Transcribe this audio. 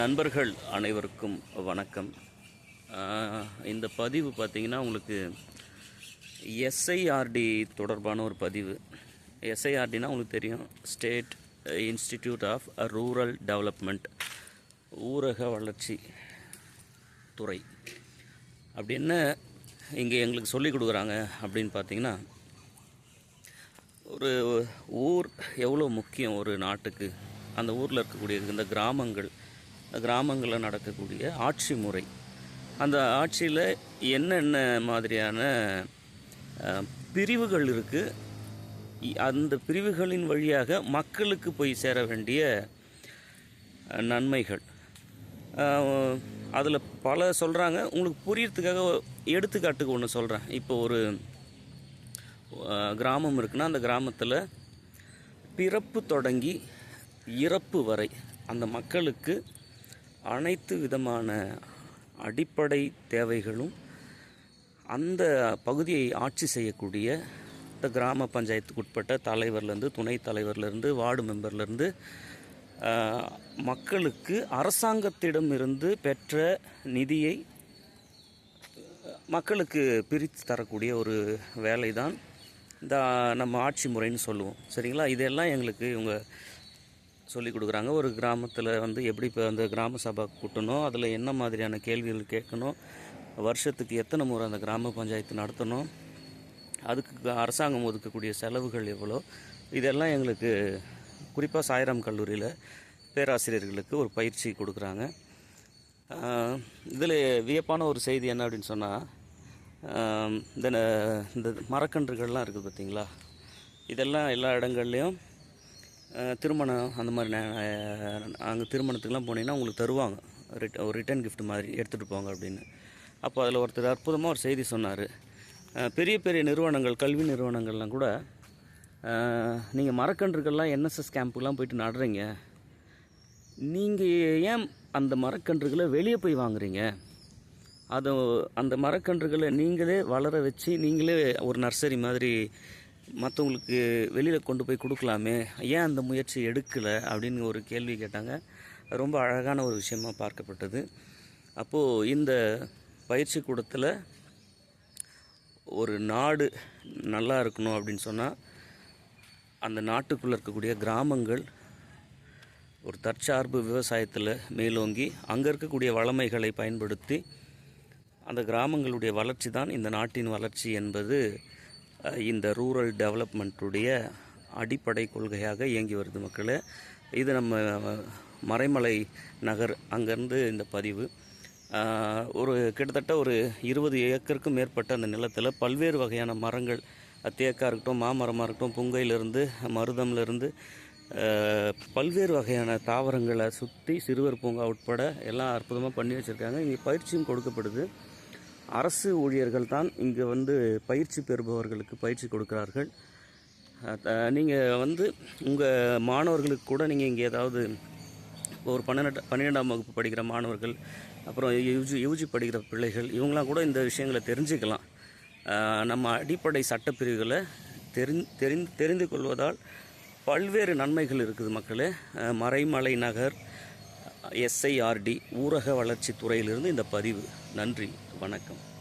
நண்பர்கள் அனைவருக்கும் வணக்கம். இந்த பதிவு பார்த்தீங்கன்னா உங்களுக்கு எஸ்ஐஆர்டி தொடர்பான ஒரு பதிவு. எஸ்ஐஆர்டினா உங்களுக்கு தெரியும். State institute of rural development ஊரக வளர்ச்சி துறை. அப்படி என்ன இங்கே எங்களுக்கு சொல்லி கொடுக்குறாங்க அப்படின்னு பார்த்தீங்கன்னா ஒரு ஊர் எவ்வளோ முக்கியம் ஒரு நாட்டுக்கு? அந்த ஊரில் இருக்கக்கூடிய இந்த கிராமங்கள் கிராமங்களில் நடக்கக்கூடிய ஆட்சி முறை. அந்த ஆட்சியில் என்னென்ன மாதிரியான பிரிவுகள் இருக்குது அந்த பிரிவுகளின் வழியாக மக்களுக்கு போய் சேர வேண்டிய நன்மைகள். அதில் பல சொல்கிறாங்க உங்களுக்கு புரியறதுக்காக எடுத்துக்காட்டுக்கு ஒன்று சொல்கிறேன் இப்போ ஒரு கிராமம் இருக்குன்னா அந்த கிராமத்தில் பிறப்பு தொடங்கி இறப்பு வரை அந்த மக்களுக்கு அனைத்து விதமான அடிப்படை தேவைகளும் அந்த பகுதியை ஆட்சி செய்யக்கூடிய இந்த கிராம பஞ்சாயத்துக்கு உட்பட்ட தலைவர்லேருந்து துணைத் தலைவர்லேருந்து வார்டு மெம்பர்லேருந்து மக்களுக்கு மக்களுக்கு அரசாங்கத்திடமிருந்து பெற்ற நிதியை மக்களுக்கு பிரித்து தரக்கூடிய ஒரு வேலை தான் இந்த நம்ம ஆட்சி முறைன்னு சொல்லுவோம். சரிங்களா? இதெல்லாம் எங்களுக்கு இவங்க சொல்லி கொடுக்குறாங்க. ஒரு கிராமத்தில் வந்து எப்படி இப்போ அந்த கிராம சபை கூட்டணும்? அதில் என்ன மாதிரியான கேள்விகள் கேட்கணும்? வருஷத்துக்கு எத்தனை முறை அந்த கிராம பஞ்சாயத்து நடத்தணும்? அதுக்கு அரசாங்கம் ஒதுக்கக்கூடிய செலவுகள் எவ்வளோ? இதெல்லாம் எங்களுக்கு குறிப்பாக சாய்ராம் கல்லூரியில் பேராசிரியர்களுக்கு ஒரு பயிற்சி கொடுக்குறாங்க. இதில் வியப்பான ஒரு செய்தி என்ன அப்படின்னு சொன்னால் இந்த இந்த மரக்கன்றுகள்லாம் இருக்குது பார்த்திங்களா இதெல்லாம் எல்லா இடங்கள்லையும் திருமணம் அந்த மாதிரி அங்கே திருமணத்துக்குலாம் போனீங்கன்னா உங்களுக்கு தருவாங்க. ரிட் ஒரு ரிட்டர்ன் கிஃப்ட் மாதிரி எடுத்துகிட்டு போங்க அப்படின்னு. அப்போ அதில் ஒருத்தர் அற்புதமாக ஒரு செய்தி சொன்னார். பெரிய பெரிய நிறுவனங்கள் கல்வி நிறுவனங்கள்லாம் கூட நீங்கள் மரக்கன்றுகள்லாம் என்எஸ்எஸ் கேம்புக்கெலாம் போயிட்டு நடுறீங்க. நீங்கள் ஏன் அந்த மரக்கன்றுகளை வெளியே போய் வாங்குறீங்க? அது அந்த மரக்கன்றுகளை நீங்களே வளர வச்சு நீங்களே ஒரு நர்சரி மாதிரி மற்றவங்களுக்கு வெளியில் கொண்டு போய் கொடுக்கலாமே? ஏன் அந்த முயற்சி எடுக்கலை? அப்படின்னு ஒரு கேள்வி கேட்டாங்க. அது ரொம்ப அழகான ஒரு விஷயமாக பார்க்கப்பட்டது. அப்போது இந்த பயிற்சி கூடத்தில் ஒரு நாடு நல்லா இருக்கணும் அப்படின்னு சொன்னால் அந்த நாட்டுக்குள்ளே இருக்கக்கூடிய கிராமங்கள் ஒரு தற்சார்பு விவசாயத்தில் மேலோங்கி அங்கே இருக்கக்கூடிய வளமைகளை பயன்படுத்தி அந்த கிராமங்களுடைய வளர்ச்சி தான் இந்த நாட்டின் வளர்ச்சி என்பது இந்த ரூரல் டெவலப்மெண்ட்டுடைய அடிப்படை கொள்கையாக இயங்கி வருது மக்களே. இது நம்ம மறைமலை நகர் அங்கேருந்து இந்த பதிவு. ஒரு கிட்டத்தட்ட ஒரு இருபது ஏக்கருக்கும் மேற்பட்ட அந்த நிலத்தில் பல்வேறு வகையான மரங்கள் தேக்காக இருக்கட்டும் மாமரமாக இருக்கட்டும் புங்கையிலிருந்து மருதம்லேருந்து பல்வேறு வகையான தாவரங்களை சுற்றி சிறுவர் பூங்கா உட்பட எல்லாம் அற்புதமாக பண்ணி வச்சுருக்காங்க. இங்கே பயிற்சியும் கொடுக்கப்படுது. அரசு ஊழியர்கள் தான் இங்கே வந்து பயிற்சி பெறுபவர்களுக்கு பயிற்சி கொடுக்கிறார்கள். நீங்கள் வந்து உங்கள் மாணவர்களுக்கு கூட நீங்கள் இங்கே ஏதாவது ஒரு பன்னெண்டு பன்னிரெண்டாம் வகுப்பு படிக்கிற மாணவர்கள் அப்புறம் யூஜி யூஜி படிக்கிற பிள்ளைகள் இவங்களாம் கூட இந்த விஷயங்களை தெரிஞ்சுக்கலாம். நம்ம அடிப்படை சட்டப்பிரிவுகளை தெரிந் தெரிந்து தெரிந்து கொள்வதால் பல்வேறு நன்மைகள் இருக்குது மக்களே. மறைமலை நகர் எஸ்ஐஆர்டி ஊரக வளர்ச்சி துறையிலிருந்து இந்த பதிவு. நன்றி. வணக்கம்.